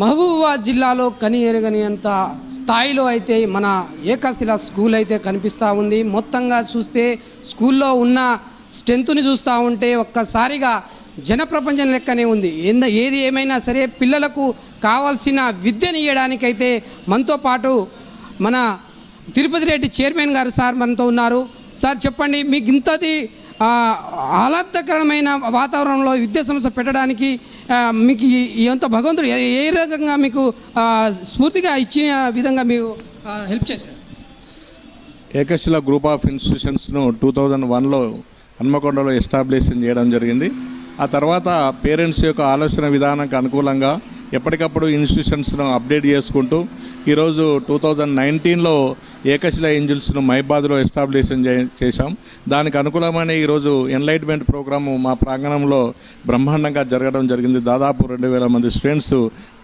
మహబూబాబాద్ జిల్లాలో కని ఎరగనియంత స్థాయిలో అయితే మన ఏకశిల స్కూల్ అయితే కనిపిస్తూ ఉంది. మొత్తంగా చూస్తే స్కూల్లో ఉన్న స్ట్రెంత్ని చూస్తూ ఉంటే ఒక్కసారిగా జనప్రపంచం లెక్కనే ఉంది. ఎంత ఏది ఏమైనా సరే పిల్లలకు కావాల్సిన విద్యనియడానికైతే మనతో పాటు మన తిరుపతి రెడ్డి చైర్మన్ గారు సార్ మనతో ఉన్నారు. సార్ చెప్పండి మీకు ఇంతది ఆహ్లాదకరమైన వాతావరణంలో విద్యా సంస్థ పెట్టడానికి మీకు ఎంత భగవంతుడు ఏ ఏ రకంగా మీకు స్ఫూర్తిగా ఇచ్చిన విధంగా మీకు హెల్ప్ చేశారు? ఏకశిల గ్రూప్ ఆఫ్ ఇన్స్టిట్యూషన్స్ను టూ థౌజండ్ వన్లో హన్మకొండలో ఎస్టాబ్లిష్ చేయడం జరిగింది. ఆ తర్వాత పేరెంట్స్ యొక్క ఆలోచన విధానానికి అనుకూలంగా ఎప్పటికప్పుడు ఇన్స్టిట్యూషన్స్ను అప్డేట్ చేసుకుంటూ ఈరోజు టూ థౌజండ్ నైన్టీన్లో ఏకశిల ఏంజిల్స్ను మైబాద్లో ఎస్టాబ్లిషన్ చేశాం. దానికి అనుకూలమైన ఈరోజు ఎన్లైట్మెంట్ ప్రోగ్రాము మా ప్రాంగణంలో బ్రహ్మాండంగా జరగడం జరిగింది. దాదాపు రెండు వేల మంది స్టూడెంట్స్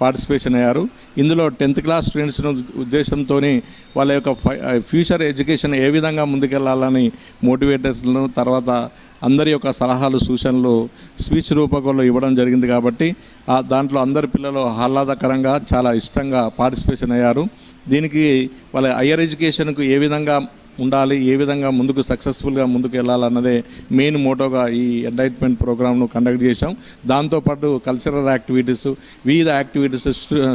పార్టిసిపేషన్ అయ్యారు. ఇందులో టెన్త్ క్లాస్ స్టూడెంట్స్ను ఉద్దేశంతో వాళ్ళ యొక్క ఫ్యూచర్ ఎడ్యుకేషన్ ఏ విధంగా ముందుకెళ్ళాలని మోటివేటర్లను తర్వాత అందరి యొక్క సలహాలు సూచనలు స్పీచ్ రూపకంలో ఇవ్వడం జరిగింది కాబట్టి ఆ దాంట్లో అందరి పిల్లలు ఆహ్లాదకరంగా చాలా ఇష్టంగా పార్టిసిపేషన్ అయ్యారు. దీనికి వాళ్ళ హయ్యర్ ఎడ్యుకేషన్కు ఏ విధంగా ఉండాలి ఏ విధంగా ముందుకు సక్సెస్ఫుల్గా ముందుకు వెళ్ళాలన్నదే మెయిన్ మోటోగా ఈ ఎంటైట్మెంట్ ప్రోగ్రామ్ను కండక్ట్ చేశాం. దాంతోపాటు కల్చరల్ యాక్టివిటీస్ వివిధ యాక్టివిటీస్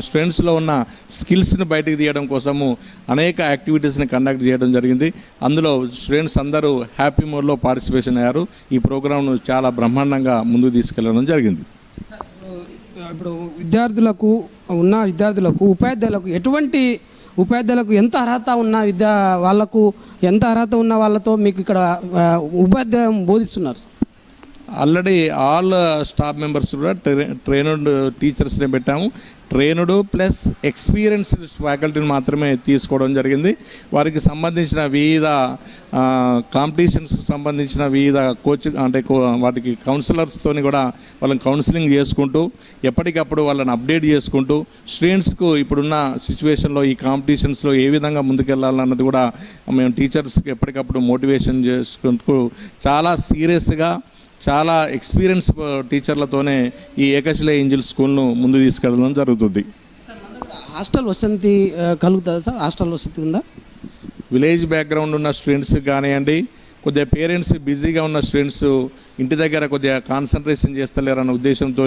స్టూడెంట్స్లో ఉన్న స్కిల్స్ని బయటకు తీయడం కోసము అనేక యాక్టివిటీస్ని కండక్ట్ చేయడం జరిగింది. అందులో స్టూడెంట్స్ అందరూ హ్యాపీ మోడ్లో పార్టిసిపేషన్ అయ్యారు. ఈ ప్రోగ్రామ్ను చాలా బ్రహ్మాండంగా ముందుకు తీసుకెళ్ళడం జరిగింది. ఇప్పుడు విద్యార్థులకు ఉన్న విద్యార్థులకు ఉపాధ్యాయులకు ఎటువంటి ఉపాధ్యాయులకు ఎంత అర్హత ఉన్న విద్యా వాళ్ళకు ఎంత అర్హత ఉన్న వాళ్ళతో మీకు ఇక్కడ ఉపాధ్యాయం బోధిస్తున్నారు. ఆల్రెడీ ఆల్ స్టాఫ్ మెంబర్స్ కూడా ట్రై ట్రైనడ్ టీచర్స్ని పెట్టాము. ట్రైనుడు ప్లస్ ఎక్స్పీరియన్స్డ్ ఫ్యాకల్టీని మాత్రమే తీసుకోవడం జరిగింది. వారికి సంబంధించిన వివిధ కాంపిటీషన్స్కి సంబంధించిన వివిధ కోచింగ్ అంటే కో- వాటికి కౌన్సిలర్స్తోని కూడా వాళ్ళని కౌన్సిలింగ్ చేసుకుంటూ ఎప్పటికప్పుడు వాళ్ళని అప్డేట్ చేసుకుంటూ స్టూడెంట్స్కు ఇప్పుడున్న సిచ్యువేషన్లో ఈ కాంపిటీషన్స్లో ఏ విధంగా ముందుకెళ్ళాలన్నది కూడా మేము టీచర్స్కి ఎప్పటికప్పుడు మోటివేషన్ చేసుకుంటూ చాలా సీరియస్గా చాలా ఎక్స్పీరియన్స్ టీచర్లతోనే ఈ ఏకశిల ఏంజిల్ స్కూల్ను ముందు తీసుకెళ్ళడం జరుగుతుంది. హాస్టల్ వసతి ఆ, కలుగుతుందా సార్? హాస్టల్ వసతి ఉందా? విలేజ్ బ్యాక్గ్రౌండ్ ఉన్న స్టూడెంట్స్ కానివ్వండి కొద్దిగా పేరెంట్స్ బిజీగా ఉన్న స్టూడెంట్స్ ఇంటి దగ్గర కొద్దిగా కాన్సన్ట్రేషన్ చేస్తలేరన్న ఉద్దేశంతో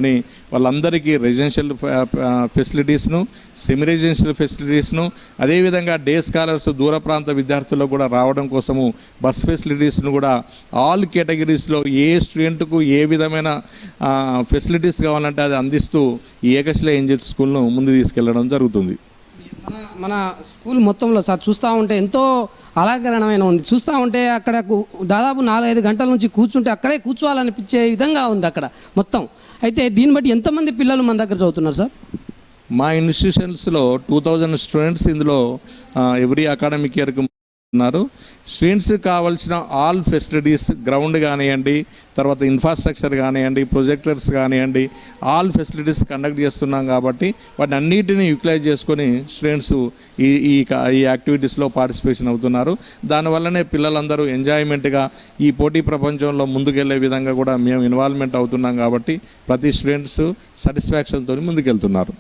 వాళ్ళందరికీ రెసిడెన్షియల్ ఫెసిలిటీస్ను సెమీ రెసిడెన్షియల్ ఫెసిలిటీస్ను అదేవిధంగా డే స్కాలర్స్ దూర ప్రాంత విద్యార్థులకు కూడా రావడం కోసము బస్ ఫెసిలిటీస్ను కూడా ఆల్ కేటగిరీస్లో ఏ స్టూడెంట్కు ఏ విధమైన ఫెసిలిటీస్ కావాలంటే అది అందిస్తూ ఈ ఏకశిల ఏంజల్ స్కూల్ను ముందు తీసుకెళ్ళడం జరుగుతుంది. మన స్కూల్ మొత్తంలో సార్ చూస్తూ ఉంటే ఎంతో అలంకరణమైన ఉంది. చూస్తూ ఉంటే అక్కడ దాదాపు నాలుగైదు గంటల నుంచి కూర్చుంటే అక్కడే కూర్చోవాలనిపించే విధంగా ఉంది అక్కడ మొత్తం. అయితే దీన్ని బట్టి ఎంతమంది పిల్లలు మన దగ్గర చదువుతున్నారు సార్? మా ఇన్స్టిట్యూషన్స్లో టూ థౌజండ్ స్టూడెంట్స్ ఇందులో ఎవ్రీ అకాడమిక్ ఇయర్కి ఉన్నారు స్టూడెంట్స్కి కావాల్సిన ఆల్ ఫెసిలిటీస్ గ్రౌండ్ కానివ్వండి తర్వాత ఇన్ఫ్రాస్ట్రక్చర్ కానివ్వండి ప్రొజెక్టర్స్ కానివ్వండి ఆల్ ఫెసిలిటీస్ కండక్ట్ చేస్తున్నాం కాబట్టి వాటిని అన్నిటిని యూటిలైజ్ చేసుకొని స్టూడెంట్స్ ఈ ఈ ఈ యాక్టివిటీస్లో పార్టిసిపేషన్ అవుతున్నారు. దానివల్లనే పిల్లలందరూ ఎంజాయ్మెంట్గా ఈ పోటీ ప్రపంచంలో ముందుకెళ్ళే విధంగా కూడా మేము ఇన్వాల్వ్మెంట్ అవుతున్నాం కాబట్టి ప్రతి స్టూడెంట్స్ సాటిస్ఫాక్షన్తో ముందుకెళ్తున్నారు.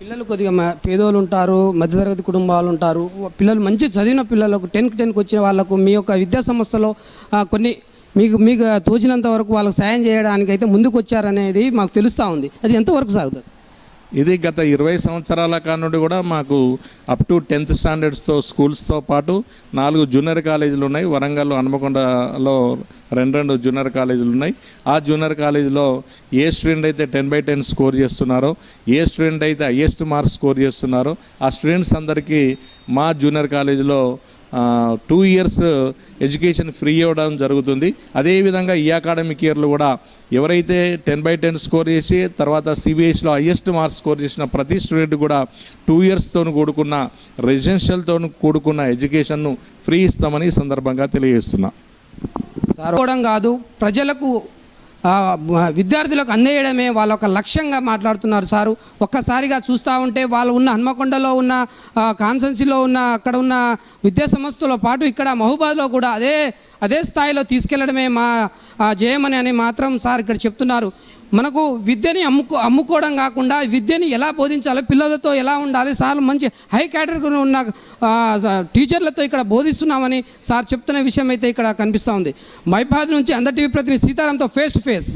పిల్లలు కొద్దిగా పేదోళ్ళు ఉంటారు మధ్యతరగతి కుటుంబాలు ఉంటారు పిల్లలు మంచి చదివిన పిల్లలకు టెన్కి టెన్కి వచ్చిన వాళ్ళకు మీ యొక్క విద్యా సంస్థలో కొన్ని మీకు మీకు తోచినంత వరకు వాళ్ళకి సాయం చేయడానికి అయితే ముందుకు వచ్చారనేది మాకు తెలుస్తూ ఉంది. అది ఎంతవరకు సాగుతుంది? ఇది గత ఇరవై సంవత్సరాల కానుండి కూడా మాకు అప్ టు టెన్త్ స్టాండర్డ్స్తో స్కూల్స్తో పాటు నాలుగు జూనియర్ కాలేజీలు ఉన్నాయి. వరంగల్ హనుమకొండలో రెండు రెండు జూనియర్ కాలేజీలు ఉన్నాయి. ఆ జూనియర్ కాలేజీలో ఏ స్టూడెంట్ అయితే టెన్ బై టెన్ స్కోర్ చేస్తున్నారో ఏ స్టూడెంట్ అయితే హయ్యెస్ట్ మార్క్స్ స్కోర్ చేస్తున్నారో ఆ స్టూడెంట్స్ అందరికీ మా జూనియర్ కాలేజీలో టూ ఇయర్స్ ఎడ్యుకేషన్ ఫ్రీ ఇవ్వడం జరుగుతుంది. అదేవిధంగా ఈ అకాడమిక్ ఇయర్లో కూడా ఎవరైతే టెన్ బై టెన్ స్కోర్ చేసి తర్వాత సిబిఎస్లో హయ్యెస్ట్ మార్క్స్ స్కోర్ చేసిన ప్రతి స్టూడెంట్ కూడా టూ ఇయర్స్తో కూడుకున్న రెసిడెన్షియల్తో కూడుకున్న ఎడ్యుకేషన్ను ఫ్రీ ఇస్తామని సందర్భంగా తెలియజేస్తున్నా. సార్ కాదు ప్రజలకు విద్యార్థులకు అందేయడమే వాళ్ళ ఒక లక్ష్యంగా మాట్లాడుతున్నారు సారు. ఒక్కసారిగా చూస్తూ ఉంటే వాళ్ళు ఉన్న హన్మకొండలో ఉన్న కాన్సెన్సీలో ఉన్న అక్కడ ఉన్న విద్యా సంస్థలో పాటు ఇక్కడ మహబూబాద్లో కూడా అదే అదే స్థాయిలో తీసుకెళ్ళడమే మా జయమని అని మాత్రం సార్ ఇక్కడ చెప్తున్నారు. మనకు విద్యని అమ్ముకో అమ్ముకోవడం కాకుండా విద్యని ఎలా బోధించాలి పిల్లలతో ఎలా ఉండాలి సార్ మంచి హై కేటగిరీ ఉన్న టీచర్లతో ఇక్కడ బోధిస్తున్నామని సార్ చెప్తున్న విషయం అయితే ఇక్కడ కనిపిస్తూ ఉంది. మైపాద్ నుంచి అందరి టీవీ ప్రతినిధి సీతారాంతో ఫేస్ టు ఫేస్